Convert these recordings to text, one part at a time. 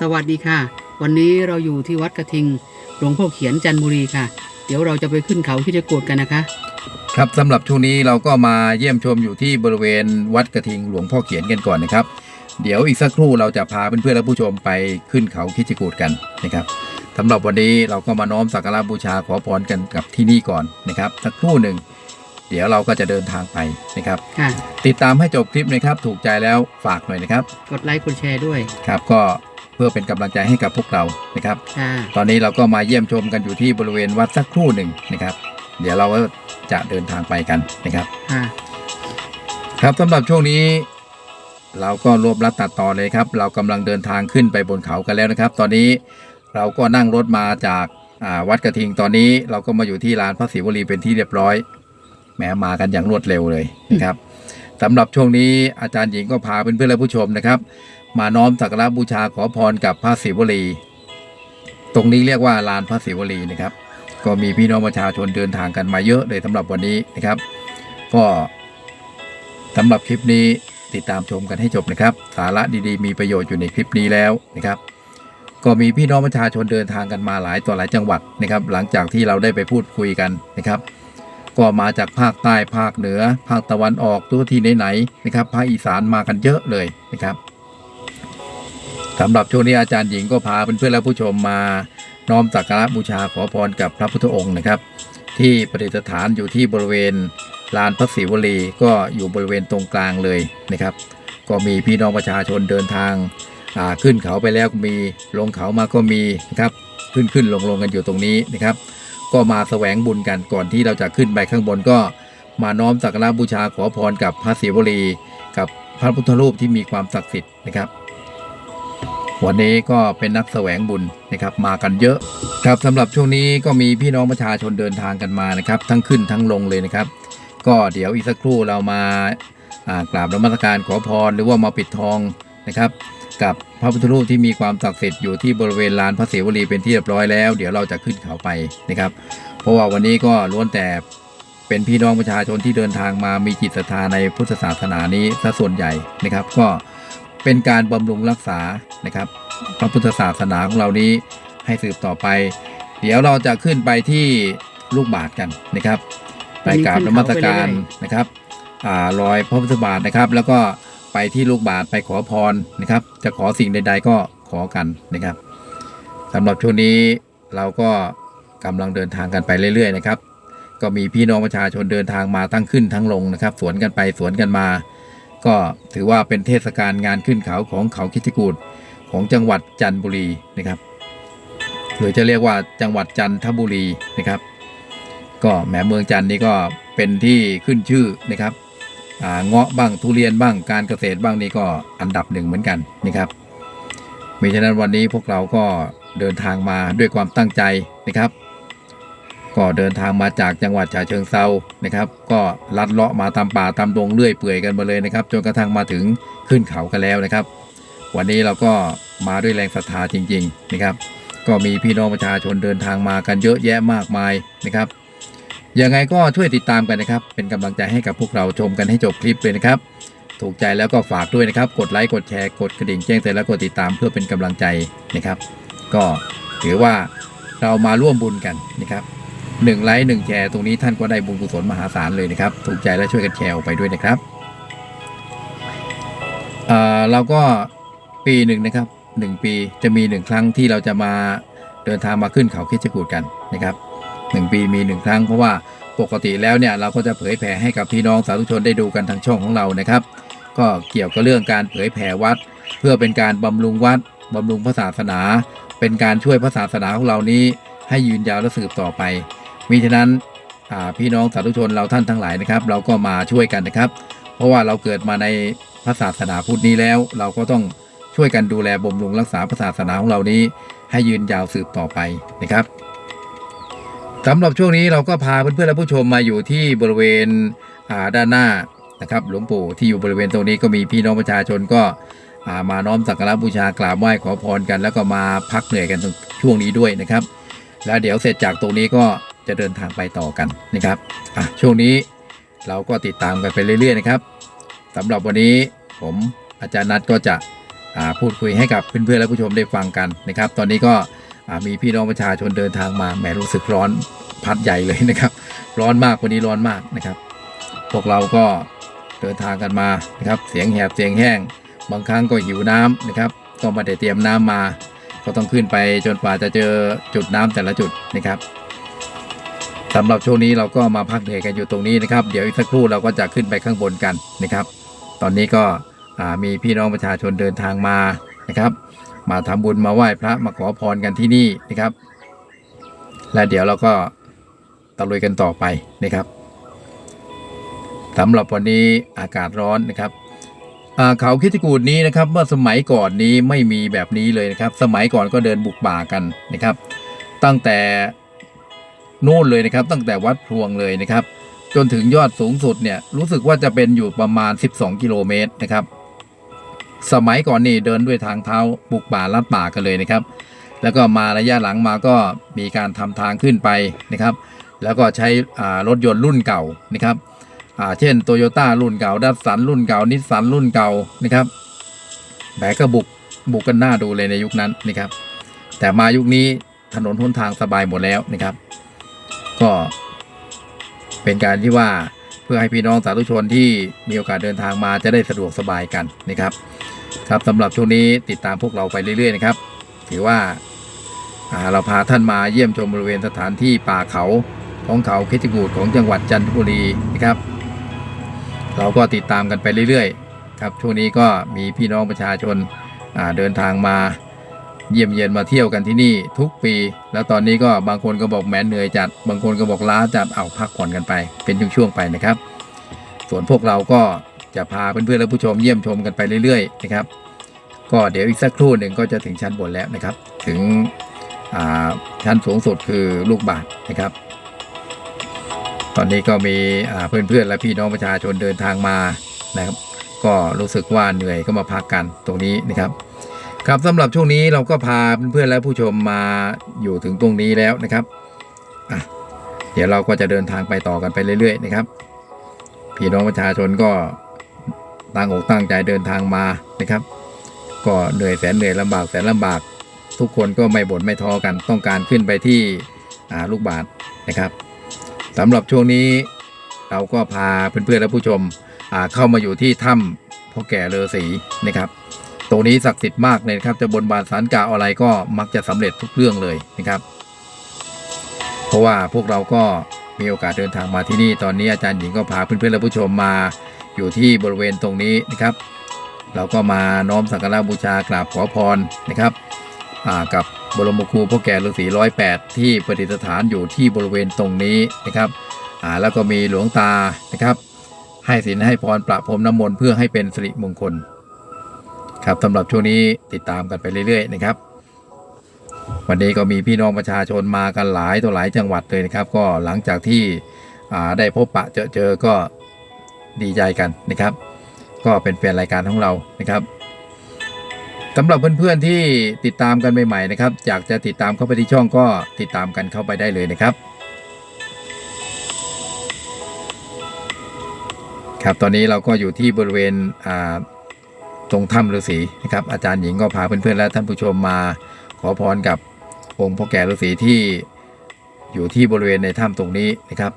สวัสดีค่ะ วันนี้เราอยู่ที่วัดกระทิง หลวงพ่อเขียนจันทบุรีค่ะ เดี๋ยวเราจะไปขึ้นเขาที่จะโกดกันนะคะ ครับสำหรับช่วงนี้เราก็มาเยี่ยมชมอยู่ที่บริเวณวัดกระทิงหลวงพ่อเขียนกันก่อนนะครับ เดี๋ยวอีกสักครู่เราจะพาเพื่อนๆและผู้ชมไปขึ้นเขาคิดจกูดกันนะครับสำหรับวันนี้เราก็มาน้อมสักการะบูชาขอพรกันกับที่นี่ก่อนนะครับ สักครู่หนึ่งเดี๋ยวเราก็จะเดินทางไปนะครับค่ะติดตามให้จบคลิปนะครับ ถูกใจแล้วฝากหน่อยนะครับ กดไลค์กดแชร์ด้วย ครับก็ เพื่อเป็นกำลังใจให้กับพวกเรานะครับค่ะตอนนี้เราก็มาเยี่ยมชมกันอยู่ที่บริเวณวัดสักครู่หนึ่งนะครับ เดี๋ยวเราก็จะเดินทางไปกันนะครับค่ะครับสำหรับช่วงนี้ เราก็รวบรัดตัดต่อเลยครับ เรากำลังเดินทางขึ้นไปบนเขากันแล้วนะครับ ตอนนี้เราก็นั่งรถมาจากอ่าวัดกระทิงตอนนี้เราก็มาอยู่ที่ลานพระศิวลีเป็นที่เรียบร้อยแหมมากันอย่างรวดเร็วเลยนะครับสำหรับช่วงนี้อาจารย์หญิงก็พาเพื่อนๆและผู้ชมนะครับ มาน้อมสักการะบูชาขอพรกับพระศิวลี ตรงนี้เรียกว่าลานพระศิวลีนะครับ ก็มีพี่น้องประชาชนเดินทางกันมาเยอะเลยสำหรับวันนี้นะครับ ก็สำหรับคลิปนี้ติดตามชมกันให้จบนะครับ สาระดีๆ มีประโยชน์อยู่ในคลิปนี้แล้วนะครับ ก็มีพี่น้องประชาชนเดินทางกันมาหลายต่อหลายจังหวัดนะครับ หลังจากที่เราได้ไปพูดคุยกันนะครับ ก็มาจากภาคใต้ภาคเหนือ ภาคตะวันออกตัวที่ไหนๆนะครับ ภาคอีสานมากันเยอะเลยนะครับ สำหรับช่วงนี้อาจารย์หญิงก็พาเพื่อนๆและผู้ชมมาน้อมสักการะบูชาขอพรกับพระพุทธองค์นะครับ ที่ประดิษฐานอยู่ที่บริเวณลานพระศิวลีก็อยู่บริเวณตรงกลางเลยนะครับ ก็มีพี่น้องประชาชนเดินทางาขึ้นเขาไปแล้วก็มีลงเขามาก็มีนะครับขึ้นขึ้นลงลงกันอยู่ตรงนี้นะครับ ก็มาแสวงบุญกันก่อนที่เราจะขึ้นไปข้างบนก็มาน้อมสักการะบูชาขอพรกับพระศิวลี กับพระพุทธรูปที่มีความศักดิ์สิทธิ์นะครับ วันนี้ก็เป็นนักแสวงบุญนะครับมากันเยอะครับสำหรับช่วงนี้ก็มีพี่น้องประชาชนเดินทางกันมานะครับ ทั้งขึ้นทั้งลงเลยนะครับ ก็เดี๋ยวอีกสักครู่เรามาากราบนมัสการขอพรหรือว่ามาปิดทองนะครับ กับพระพุทธรูปที่มีความศักดิ์สิทธิ์อยู่ที่บริเวณลานพระเสวลีเป็นที่เรียบร้อยแล้ว เดี๋ยวเราจะขึ้นเขาไปนะครับ เพราะว่าวันนี้ก็ล้วนแต่เป็นพี่น้องประชาชนที่เดินทางมามีจิตศรัทธาในพุทธศาสนานี้ซะส่วนใหญ่นะครับ ก็ เป็นการบำรุงรักษานะครับพระพุทธศาสนาของเรานี้ให้สืบต่อไป เดี๋ยวเราจะขึ้นไปที่ลูกบาทกันนะครับ ไปกราบนมัสการนะครับอ่ารอยพระพุทธบาทนะครับ แล้วก็ไปที่ลูกบาทไปขอพรนะครับ จะขอสิ่งใด ๆ ก็ขอกันนะครับสำหรับช่วงนี้เราก็กำลังเดินทางกันไปเรื่อย ๆ นะครับ ก็มีพี่น้องประชาชนเดินทางมาทั้งขึ้นทั้งลงนะครับ สวนกันไปสวนกันมา ก็ถือว่าเป็นเทศกาลงานขึ้นเขาของเขาคิดจกูดของจังหวัดจันทบุรีนะครับหรือจะเรียกว่าจังหวัดจันทบุรีนะครับ ก็แหมเมืองจันทนี่ก็เป็นที่ขึ้นชื่อนะครับอ่าเงาะบ้างทุเรียนบ้างการเกษตรบ้างนี่ก็อันดับหนึ่งเหมือนกันนะครับมีฉะนั้นวันนี้พวกเราก็เดินทางมาด้วยความตั้งใจนะครับ ก็เดินทางมาจากจังหวัดฉะเชิงเซานะครับ ก็ลัดเลาะมาตามป่าตามดงเลื่อยเปื่อยกันมาเลยนะครับ จนกระทั่งมาถึงขึ้นเขากันแล้วนะครับ วันนี้เราก็มาด้วยแรงศรัทธาจริง ๆนะครับ ก็มีพี่น้องประชาชนเดินทางมากันเยอะแยะมากมายนะครับยังไงก็ช่วยติดตามกันนะครับ เป็นกำลังใจให้กับพวกเราชมกันให้จบคลิปเลยนะครับ ถูกใจแล้วก็ฝากด้วยนะครับ กดไลค์กดแชร์กดกระดิ่งแจ้งเตือนแล้วกดติดตามเพื่อเป็นกำลังใจนะครับ ก็ถือว่าเรามาร่วมบุญกันนะครับ หนึ่งไลค์หนึ่งแชร์ตรงนี้ท่านก็ได้บุญกุศลมหาศาลเลยนะครับ ถูกใจและช่วยกันแชร์ออกไปด้วยนะครับเอ่อเราก็ปีหนึ่งนะครับหนึ่งปีจะมีหนึ่งครั้งที่เราจะมาเดินทางมาขึ้นเขาคิดจกูดกันนะครับหนึ่งปีมีหนึ่งครั้งเพราะว่าปกติแล้วเนี่ยเราก็จะเผยแผ่ให้กับพี่น้องสาธุชนได้ดูกันทางช่องของเรานะครับ ก็เกี่ยวกับเรื่องการเผยแผ่วัด เพื่อเป็นการบำรุงวัดบำรุงพระศาสนา เป็นการช่วยพระศาสนาของเรานี้ให้ยืนยาวและสืบต่อไป มิฉะนั้นพี่น้องสาธุชนเราท่านทั้งหลายนะครับ เราก็มาช่วยกันนะครับ เพราะว่าเราเกิดมาในพระศาสนาพุทธนี้แล้ว เราก็ต้องช่วยกันดูแลบำรุงรักษาพระศาสนาของเรานี้ ให้ยืนยาวสืบต่อไปนะครับสำหรับช่วงนี้เราก็พาเพื่อนๆและผู้ชมมาอยู่ที่บริเวณด้านหน้านะครับ หลวงปู่ที่อยู่บริเวณตรงนี้ก็มีพี่น้องประชาชนก็ามาน้อมสักการะบูชากราบไหว้ขอพรกัน แล้วก็มาพักเหนื่อยกันช่วงนี้ด้วยนะครับ แล้วเดี๋ยวเสร็จจากตรงนี้ก็ จะเดินทางไปต่อกันนะครับอะช่วงนี้เราก็ติดตามกันไปเรื่อยๆนะครับสำหรับวันนี้ผมอาจารย์นัทก็จะพูดคุยให้กับเพื่อนๆและผู้ชมได้ฟังกันนะครับ ตอนนี้ก็มีพี่น้องประชาชนเดินทางมาแหมรู้สึกร้อนพัดใหญ่เลยนะครับ ร้อนมากวันนี้ร้อนมากนะครับ พวกเราก็เดินทางกันมานะครับ เสียงแหบเสียงแห้ง บางครั้งก็หิวน้ำนะครับ ก็ไม่ได้เตรียมน้ำมา ก็ต้องขึ้นไปจนกว่าจะเจอจุดน้ำแต่ละจุดนะครับ สำหรับช่วงนี้เราก็มาพักเหนื่อยกันอยู่ตรงนี้นะครับ เดี๋ยวอีกสักครู่เราก็จะขึ้นไปข้างบนกันนะครับ ตอนนี้ก็มีพี่น้องประชาชนเดินทางมานะครับ มาทำบุญมาไหว้พระมาขอพรกันที่นี่นะครับ และเดี๋ยวเราก็ตะลุยกันต่อไปนะครับสำหรับวันนี้อากาศร้อนนะครับเขาคิดกูดนี้นะครับ เมื่อสมัยก่อนนี้ไม่มีแบบนี้เลยนะครับ สมัยก่อนก็เดินบุกป่ากันนะครับ ตั้งแต่ นู่นเลยนะครับ ตั้งแต่วัดพลวงเลยนะครับ จนถึงยอดสูงสุดเนี่ยรู้สึกว่าจะเป็นอยู่ประมาณ 12 กิโลเมตรนะครับ สมัยก่อนนี่เดินด้วยทางเท้าบุกป่าลัดป่ากันเลยนะครับ แล้วก็มาระยะหลังมาก็มีการทำทางขึ้นไปนะครับ แล้วก็ใช้รถยนต์รุ่นเก่านะครับเช่นโตโยต้ารุ่นเก่าดัสสันรุ่นเก่านิสสันรุ่นเก่านะครับแต่ก็บุกบุกกันหน้าดูเลยในยุคนั้นนะครับ แต่มายุคนี้ถนนหนทางสบายหมดแล้วนะครับ ก็เป็นการที่ว่าเพื่อให้พี่น้องสาธุชนที่มีโอกาสเดินทางมาจะได้สะดวกสบายกันนะครับ ครับสำหรับช่วงนี้ติดตามพวกเราไปเรื่อยๆนะครับ ถือว่าาเราพาท่านมาเยี่ยมชมบริเวณสถานที่ป่าเขาของเขาคิจิกูดของจังหวัดจันทบุรีนะครับ เราก็ติดตามกันไปเรื่อยๆ ครับช่วงนี้ก็มีพี่น้องประชาชนาเดินทางมา เยี่ยมเยียนมาเที่ยวกันที่นี่ทุกปี แล้วตอนนี้ก็บางคนก็บอกแหมเหนื่อยจัด บางคนก็บอกล้าจัดเอาพักผ่อนกันไป เป็นช่วงๆไปนะครับ ส่วนพวกเราก็จะพาเพื่อนๆและผู้ชมเยี่ยมชมกันไปเรื่อยๆนะครับ ก็เดี๋ยวอีกสักครู่หนึ่งก็จะถึงชั้นบนแล้วนะครับ ถึงอ่าชั้นสูงสุดคือลูกบาทนะครับ ตอนนี้ก็มีอ่าเพื่อนๆและพี่น้องประชาชนเดินทางมานะครับ ก็รู้สึกว่าเหนื่อยก็มาพักกันตรงนี้นะครับ ครับสำหรับช่วงนี้เราก็พาเพื่อนๆและผู้ชมมาอยู่ถึงตรงนี้แล้วนะครับอะเดี๋ยวเราก็จะเดินทางไปต่อกันไปเรื่อย ๆ นะครับ พี่น้องประชาชนก็ตั้งอกตั้งใจเดินทางมานะครับ ก็เหนื่อยแสนเหนื่อยลำบากแสนลำบาก ทุกคนก็ไม่บ่นไม่ท้อกันต้องการขึ้นไปที่อาลูกบาทนะครับสำหรับช่วงนี้เราก็พาเพื่อนๆและผู้ชมอาเข้ามาอยู่ที่ถ้ำพ่อแก่เลอสีนะครับ ตรงนี้ศักดิ์สิทธิ์มากเลยครับจะบนบานสารกล่าวอะไรก็มักจะสำเร็จทุกเรื่องเลยนะครับ เพราะว่าพวกเราก็มีโอกาสเดินทางมาที่นี่ ตอนนี้อาจารย์หญิงก็พาเพื่อนๆและผู้ชมมาอยู่ที่บริเวณตรงนี้นะครับ เราก็มาน้อมสักการะบูชากราบขอพรนะครับกับบรมครูพ่อแก่ฤาษีร้อยแปดที่ประดิษฐานอยู่ที่บริเวณตรงนี้นะครับแล้วก็มีหลวงตานะครับ ให้ศีลให้พรประพรมน้ำมนต์เพื่อให้เป็นสิริมงคล ครับสำหรับช่วงนี้ติดตามกันไปเรื่อยๆนะครับ วันนี้ก็มีพี่น้องประชาชนมากันหลายตัวหลายจังหวัดเลยนะครับ ก็หลังจากที่ได้พบปะเจอเจอก็ดีใจกันนะครับ ก็เป็นแฟนรายการของเรานะครับสำหรับเพื่อนๆที่ติดตามกันใหม่ๆนะครับอยากจะติดตามเข้าไปที่ช่องก็ติดตามกันเข้าไปได้เลยนะครับ ครับตอนนี้เราก็อยู่ที่บริเวณอ่า ตรงถ้ำฤาษีนะครับอาจารย์หญิงก็พาเพื่อนๆและท่านผู้ชมมาขอพรกับองค์พ่อแก่ฤาษีที่อยู่ที่บริเวณในถ้ำตรงนี้นะครับ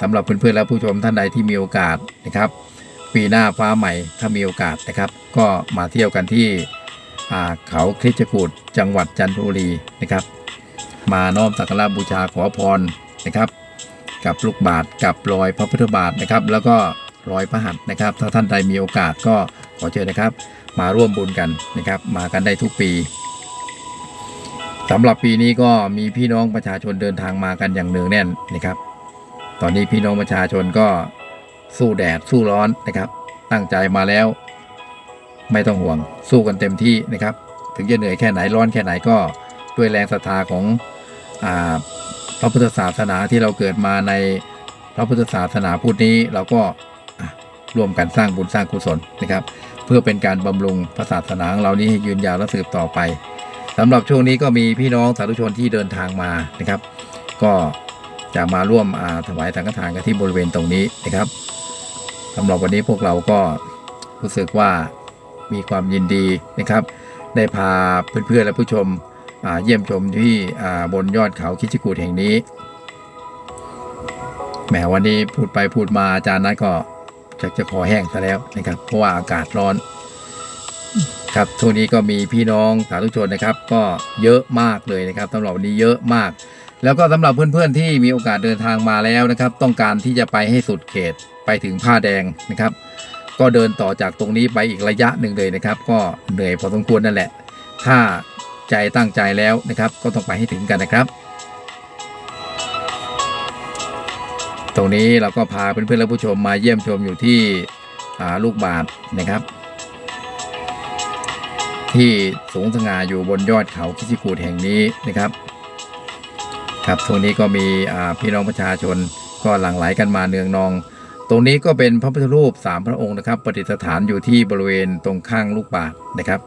สำหรับเพื่อนๆและผู้ชมท่านใดที่มีโอกาสนะครับ ปีหน้าฟ้าใหม่ถ้ามีโอกาสนะครับ ก็มาเที่ยวกันที่เขาคริชกูดจังหวัดจันทบุรีนะครับ มาน้อมสักการะบูชาขอพรนะครับ กับลูกบาทกับรอยพระพุทธบาทนะครับ แล้วก็รอยพระหัตถ์นะครับ ถ้าท่านใดมีโอกาสก็ ขอเชิญนะครับ มาร่วมบุญกันนะครับ มากันได้ทุกปีสำหรับปีนี้ก็มีพี่น้องประชาชนเดินทางมากันอย่างเนืองแน่นนะครับ ตอนนี้พี่น้องประชาชนก็สู้แดดสู้ร้อนนะครับ ตั้งใจมาแล้ว ไม่ต้องห่วงสู้กันเต็มที่นะครับ ถึงจะเหนื่อยแค่ไหนร้อนแค่ไหนก็ด้วยแรงศรัทธาของอาพระพุทธศาสนาที่เราเกิดมาในพระพุทธศาสนาพุทธนี้เราก็ ร่วมกันสร้างบุญสร้างกุศลนะครับ เพื่อเป็นการบำรุงพระศาสนาของเรานี้ให้ยืนยาวและสืบต่อไปสำหรับช่วงนี้ก็มีพี่น้องสาธุชนที่เดินทางมานะครับ ก็จะมาร่วมาถวายสังฆทานกันที่บริเวณตรงนี้นะครับสำหรับวันนี้พวกเราก็รู้สึกว่ามีความยินดีนะครับ ได้พาเพื่อนๆและผู้ชมเยี่ยมชมที่บนยอดเขาคิชิกูดแห่งนี้แหมวันนี้พูดไปพูดมาอาจารย์นัทก็ จะจะคอแห้งซะแล้วนะครับ เพราะว่าอากาศร้อน ครับช่วงนี้ก็มีพี่น้องสาธุชนนะครับ ก็เยอะมากเลยนะครับสำหรับวันนี้เยอะมาก แล้วก็สำหรับเพื่อนๆที่มีโอกาสเดินทางมาแล้วนะครับ ต้องการที่จะไปให้สุดเขตไปถึงผ้าแดงนะครับ ก็เดินต่อจากตรงนี้ไปอีกระยะหนึ่งเลยนะครับ ก็เหนื่อยพอสมควรนั่นแหละ ถ้าใจตั้งใจแล้วนะครับ ก็ต้องไปให้ถึงกันนะครับ ตรงนี้เราก็พาเพื่อนๆและผู้ชมมาเยี่ยมชมอยู่ที่ลูกบาทนะครับ ที่สูงสง่าอยู่บนยอดเขาคิชิกูดแห่งนี้นะครับ ครับตรงนี้ก็มีพี่น้องประชาชนก็หลั่งไหลกันมาเนืองนอง ตรงนี้ก็เป็นพระพุทธรูปสามพระองค์นะครับ ประดิษฐานอยู่ที่บริเวณตรงข้างลูกบาศนะครับ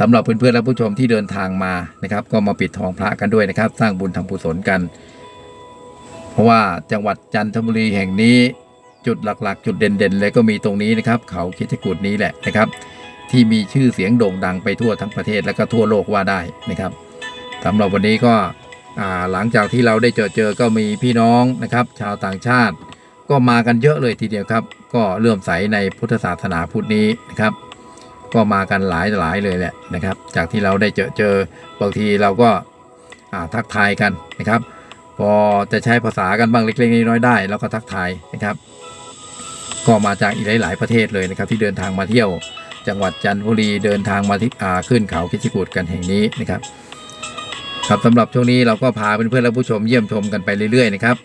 สำหรับเพื่อนๆและผู้ชมที่เดินทางมานะครับ ก็มาปิดทองพระกันด้วยนะครับ สร้างบุญทำกุศลกัน ราะว่าจังหวัดจันทบุรีแห่งนี้จุดหลักๆ จุดเด่นๆเลยก็มีตรงนี้นะครับเขาคิดกุดนี้แหละนะครับ ที่มีชื่อเสียงโด่งดังไปทั่วทั้งประเทศและก็ทั่วโลกว่าได้นะครับสำหรับวันนี้ก็หลังจากที่เราได้เจอเจอก็มีพี่น้องนะครับ ชาวต่างชาติ ก็มากันเยอะเลยทีเดียวครับ ก็เลื่อมใสในพุทธศาสนาพุทธนี้นะครับ ก็มากันหลายหลายเลยแหละนะครับ จากที่เราได้เจอเจอบางทีเราก็าทักทายกันนะครับ พอจะใช้ภาษากันบ้างเล็กๆน้อยๆได้ แล้วก็ทักทายนะครับ ก็มาจากอีกหลาย ๆ ประเทศเลยนะครับ ที่เดินทางมาเที่ยว จังหวัดจันทบุรีเดินทางมาที่อาขึ้นเขาคิดจกูดกันแห่งนี้นะครับ ครับสำหรับช่วงนี้เราก็พาเพื่อนๆและผู้ชมเยี่ยมชมกันไปเรื่อยๆนะครับ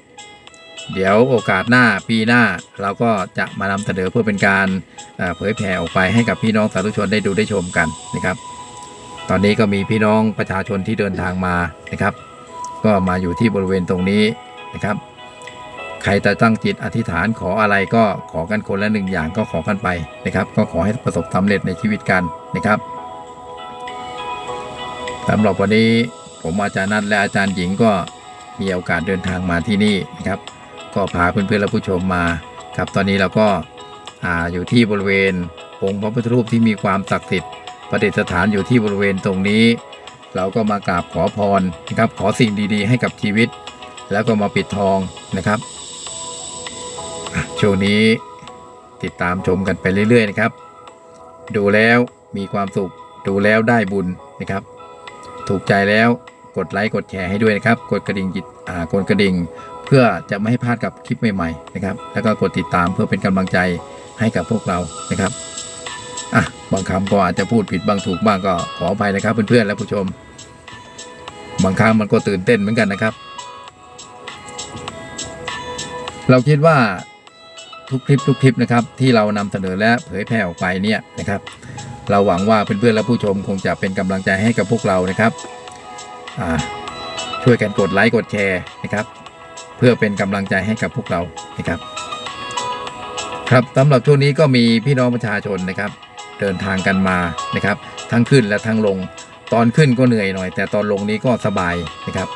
เดี๋ยวโอกาสหน้าปีหน้าเราก็จะมานำเสนอเพื่อเป็นการเผยแผ่ออกไปให้กับพี่น้องสาธุชนได้ดูได้ชมกันนะครับ ตอนนี้ก็มีพี่น้องประชาชนที่เดินทางมานะครับ ก็มาอยู่ที่บริเวณตรงนี้นะครับ ใครจะตั้งจิตอธิษฐานขออะไรก็ขอกันคนละหนึ่งอย่างก็ขอกันไปนะครับ ก็ขอให้ประสบความสำเร็จในชีวิตกันนะครับสำหรับวันนี้ผมอาจารย์นัทและอาจารย์หญิงก็มีโอกาสเดินทางมาที่นี่นะครับ ก็พาเพื่อนๆและผู้ชมมาครับ ตอนนี้เราก็อาอยู่ที่บริเวณองค์พระพุทธรูปที่มีความศักดิ์สิทธิ์ประดิษฐานอยู่ที่บริเวณตรงนี้ เราก็มากราบขอพรนะครับ ขอสิ่งดีๆ ให้กับชีวิต แล้วก็มาปิดทองนะครับช่วงนี้ติดตามชมกันไปเรื่อยๆนะครับ ดูแล้วมีความสุข ดูแล้วได้บุญนะครับ ถูกใจแล้วกดไลค์กดแชร์ให้ด้วยนะครับ กดกระดิ่งจิตอ่ากดกระดิ่ง เพื่อจะไม่ให้พลาดกับคลิปใหม่ๆนะครับ แล้วก็กดติดตามเพื่อเป็นกำลังใจให้กับพวกเรานะครับอะบางคำก็อาจจะพูดผิดบางถูกบ้างก็ขออภัยนะครับเพื่อนๆและผู้ชม บางครั้งมันก็ตื่นเต้นเหมือนกันนะครับ เราคิดว่าทุกคลิปทุกคลิปนะครับที่เรานำเสนอและเผยแพร่ออกไปเนี่ยนะครับ เราหวังว่าเพื่อนๆและผู้ชมคงจะเป็นกำลังใจให้กับพวกเรานะครับช่วยกันกดไลค์กดแชร์นะครับ เพื่อเป็นกำลังใจให้กับพวกเรานะครับ ครับสำหรับช่วงนี้ก็มีพี่น้องประชาชนนะครับ เดินทางกันมานะครับ ทั้งขึ้นและทั้งลง ตอนขึ้นก็เหนื่อยหน่อย แต่ตอนลงนี้ก็สบายนะครับ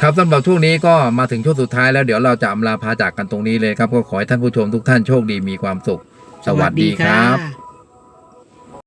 ครับสำหรับช่วงนี้ก็มาถึงช่วงสุดท้ายแล้วเดี๋ยวเราจะอำลาพาจากกันตรงนี้เลยครับ ก็ขอให้ท่านผู้ชมทุกท่านโชคดีมีความสุข สวัสดีครับ